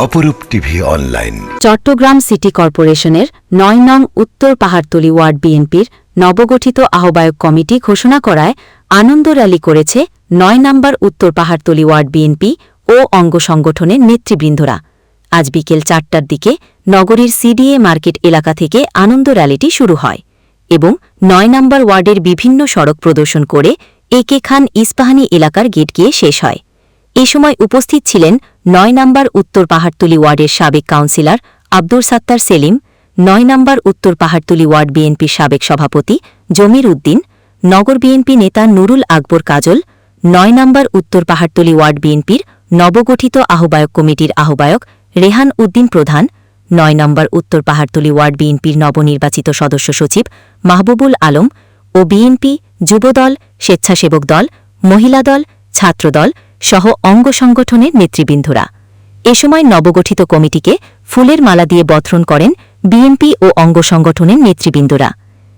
অপরূপ TV online. Chittagong city কর্পোরেশনের নয় নং উত্তর পাহাড়তলি ওয়ার্ড বিএনপির নবগঠিত আহ্বায়ক কমিটি ঘোষণা করায় আনন্দ র্যালি করেছে নয় নম্বর উত্তর পাহাড়তলি ওয়ার্ড বিএনপি ও অঙ্গ সংগঠনের নেতৃবৃন্দরা। আজ বিকেল চারটার দিকে নগরীর সিডিএ মার্কেট এলাকা থেকে আনন্দ র্যালিটি শুরু হয় এবং নয় নম্বর ওয়ার্ডের বিভিন্ন সড়ক প্রদর্শন করে একে খান ইস্পাহানি এলাকার গেট গিয়ে শেষ হয়। এ সময় উপস্থিত ছিলেন নয় নম্বর উত্তর পাহাড়তলি ওয়ার্ডের সাবেক কাউন্সিলর আব্দুর সাত্তার সেলিম, নয় নম্বর উত্তর পাহাড়তলি ওয়ার্ড বিএনপির সাবেক সভাপতি জমির উদ্দিন, নগর বিএনপি নেতা নুরুল আকবর কাজল, নয় নম্বর উত্তর পাহাড়তলি ওয়ার্ড বিএনপির নবগঠিত আহ্বায়ক কমিটির আহ্বায়ক রেহান উদ্দিন প্রধান, নয় নম্বর উত্তর পাহাড়তলি ওয়ার্ড বিএনপির নবনির্বাচিত সদস্য সচিব মাহবুবুল আলম ও বিএনপি যুবদল, স্বেচ্ছাসেবক দল, মহিলা দল, ছাত্রদল সহ অঙ্গ সংগঠনের নেতৃবৃন্দরা। এ সময় নবগঠিত কমিটিকে ফুলের মালা দিয়ে বর্ধন করেন বিএনপি ও অঙ্গ সংগঠনের নেতৃবৃন্দরা।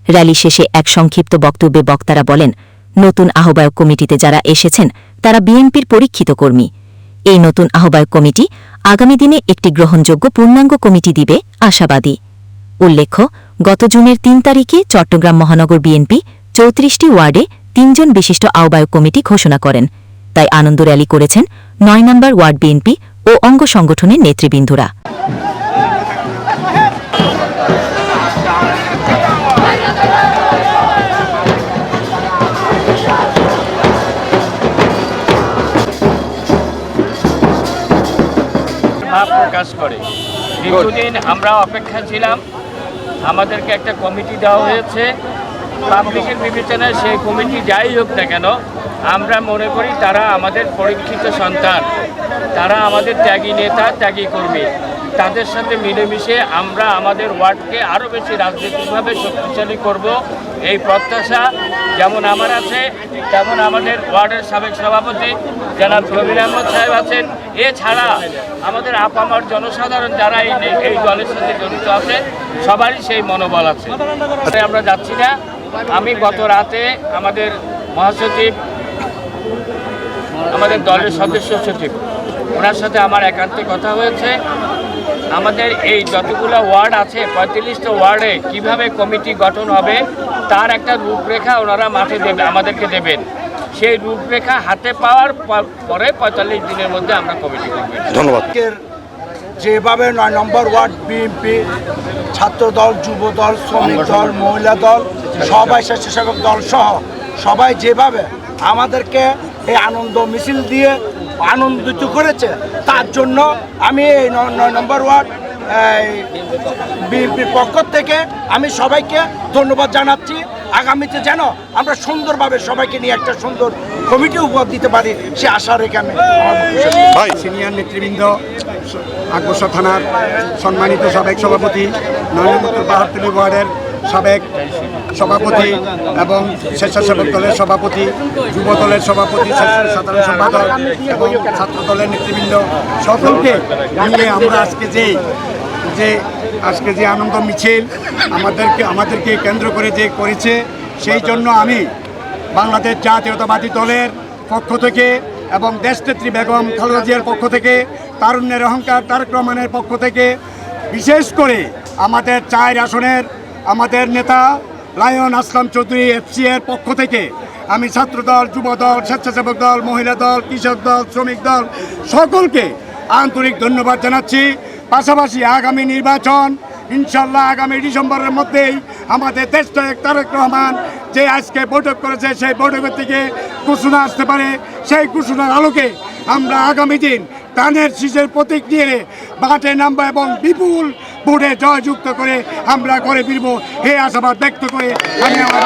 র্যালি শেষে এক সংক্ষিপ্ত বক্তব্যে বক্তারা বলেন, নতুন আহ্বায়ক কমিটিতে যারা এসেছেন, তারা বিএনপির পরীক্ষিত কর্মী। এই নতুন আহ্বায়ক কমিটি আগামী দিনে একটি গ্রহণযোগ্য পূর্ণাঙ্গ কমিটি দিবে আশাবাদী। উল্লেখ্য, গত জুনের তিন তারিখে চট্টগ্রাম মহানগর বিএনপি চৌত্রিশটি ওয়ার্ডে তিনজন বিশিষ্ট আহ্বায়ক কমিটি ঘোষণা করেন। তাই আনন্দ র্যালি করেছেন নয় নম্বর ওয়ার্ড বিএনপি ও অঙ্গ সংগঠনের নেতৃবৃন্দরা। ভাব প্রকাশ করে। দীর্ঘদিন আমরা অপেক্ষা ছিলাম। আমাদেরকে একটা কমিটি দেওয়া হয়েছে। পাবলিকের বিবেচনায় সেই কমিটি যাই হোক না কেন, আমরা মনে করি তারা আমাদের পরীক্ষিত সন্তান। তারা আমাদের ত্যাগী নেতা, ত্যাগী কর্মী। তাদের সাথে মিলেমিশে আমরা আমাদের ওয়ার্ডকে আরও বেশি রাজনৈতিকভাবে শক্তিশালী করব। এই প্রত্যাশা যেমন আমার আছে, তেমন আমাদের ওয়ার্ডের সাবেক সভাপতি জনাব জমির আহমদ সাহেব আছেন। এছাড়া আমাদের আপামার জনসাধারণ যারা এই এই দলের সাথে জড়িত আছে, সবারই সেই মনোবল আছে। আমরা যাচ্ছি না। আমি গত রাতে আমাদের মহাসচিব আমাদের দলের সদস্য সচিব ওনার সাথে আমার একান্তে কথা হয়েছে। আমাদের এই যতগুলো ওয়ার্ড আছে পঁয়তাল্লিশটা ওয়ার্ডে কীভাবে কমিটি গঠন হবে তার একটা রূপরেখা ওনারা মাঠে দেবে আমাদেরকে দেবেন। সেই রূপরেখা হাতে পাওয়ার পরে পঁয়তাল্লিশ দিনের মধ্যে আমরা কমিটি করব। ধন্যবাদ। যেভাবে নয় নম্বর ওয়ার্ড বিএনপি ছাত্র দল যুব দল শ্রমিক দল মহিলা দল সবাই স্বেচ্ছাসেবক দল সহ সবাই যেভাবে আমাদেরকে এই আনন্দ মিছিল দিয়ে আনন্দিত করেছে তার জন্য আমি এই ন- নয় নম্বর ওয়ার্ড বিএনপির পক্ষ থেকে আমি সবাইকে ধন্যবাদ জানাচ্ছি। আগামীতে যেন আমরা সুন্দরভাবে সবাইকে নিয়ে একটা সুন্দর কমিটি উপহার দিতে পারি সে আশা রেখে আমি। সিনিয়র নেতৃবৃন্দ আকবর্ষা থানার সম্মানিত সাবেক সভাপতি নরেন্দ্র পাহাড়তলি ওয়ার্ডের সাবেক সভাপতি এবং স্বেচ্ছাসেবক দলের সভাপতি, যুব দলের সভাপতি, সাধারণ সম্পাদক এবং ছাত্র দলের নেতৃবৃন্দ সকলকে নিয়ে আমরা আজকে যে যে আজকে যে আনন্দ মিছিল আমাদেরকে আমাদেরকে কেন্দ্র করে যে করেছে, সেই জন্য আমি বাংলাদেশ জাতীয়তাবাদী দলের পক্ষ থেকে এবং দেশনেত্রী বেগম খালেদা জিয়ার পক্ষ থেকে, তারুণ্যের অহংকার তারেক রহমানের পক্ষ থেকে, বিশেষ করে আমাদের চায়ের আসনের আমাদের নেতা লায়ন আসলাম চৌধুরী এফসি এর পক্ষ থেকে। আমি ছাত্রদল, যুবদল, স্বেচ্ছাসেবক দল, মহিলা দল, কৃষক দল, শ্রমিক দল, সকলকে আন্তরিক ধন্যবাদ জানাচ্ছি। পাশাপাশি আগামী নির্বাচন ইনশাল্লাহ আগামী ডিসেম্বরের মধ্যেই আমাদের দেশনায়ক তারেক রহমান যে আজকে বৈঠক করেছে, সেই বৈঠকের থেকে ঘোষণা আসতে পারে। সেই ঘোষণার আলোকে আমরা আগামী দিন প্রাণের শীষের প্রতীক নিয়ে মাঠে নামবো এবং বিপুল ভোটে জয়যুক্ত করে আমরা করে ফিরব হে আশাবাদ ব্যক্ত করে আমি আমার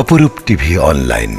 অপরূপ টিভি অনলাইন।